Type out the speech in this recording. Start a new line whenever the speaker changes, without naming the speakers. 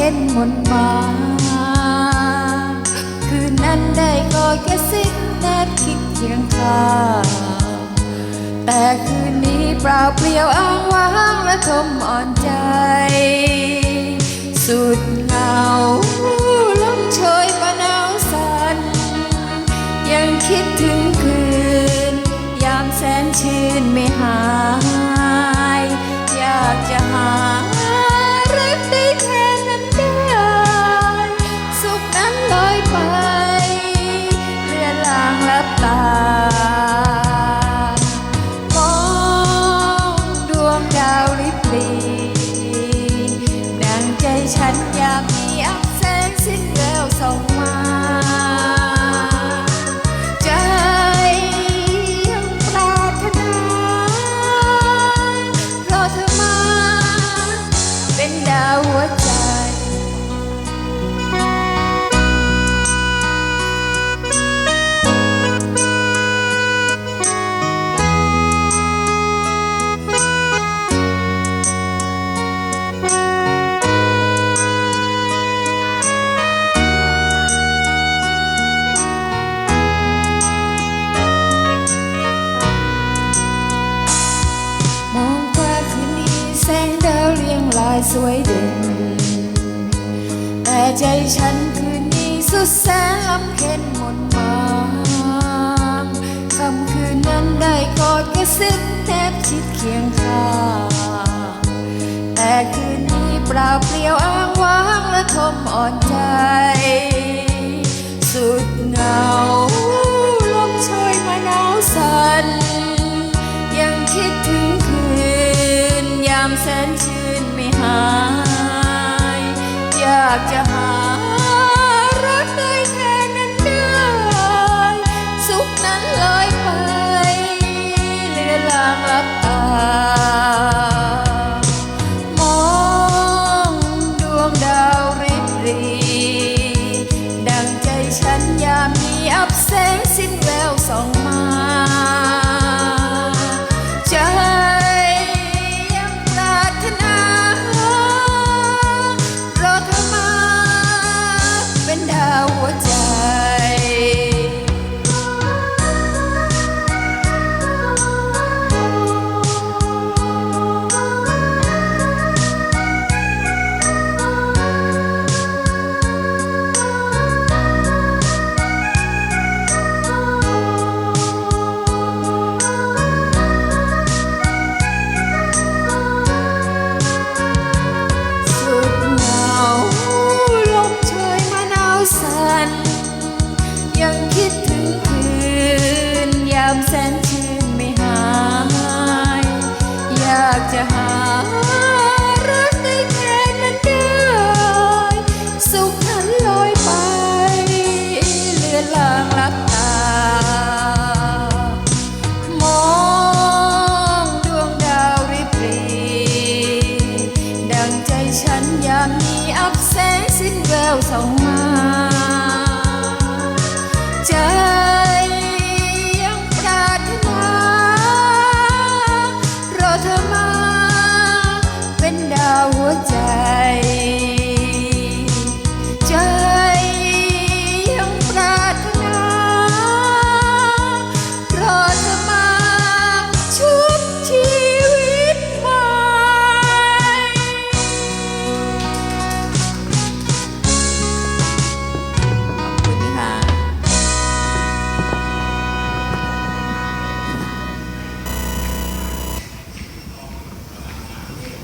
เห็นมนมา คืนนั้นได้กอดกระซิบแนบคิดเคียงข้างแต่คืนนี้เปล่าเปลี่ยวอ้างว้างและทมอ่อนใจ สุดเหงาลมโชยปะนาวสัน ยังคิดถึงคืน ยามแสนชื่นไม่หาย อยากจะหา สวยเด่น แต่ใจฉันคืนนี้สุดแสนลำเค็นหมนมางคำคืนนั้นได้กอดกระซิบแนบชิดเคียงข้างแต่คืนนี้เปล่าเปลี่ยวอ้างว้างและทมอ่อนใจากจะหารักได้แค่นั้นได้ สุขนั้นลอยไปเลือนลางลับตา ใจฉันยามนี้อับแสงสิ้นแววส่องมาเจอ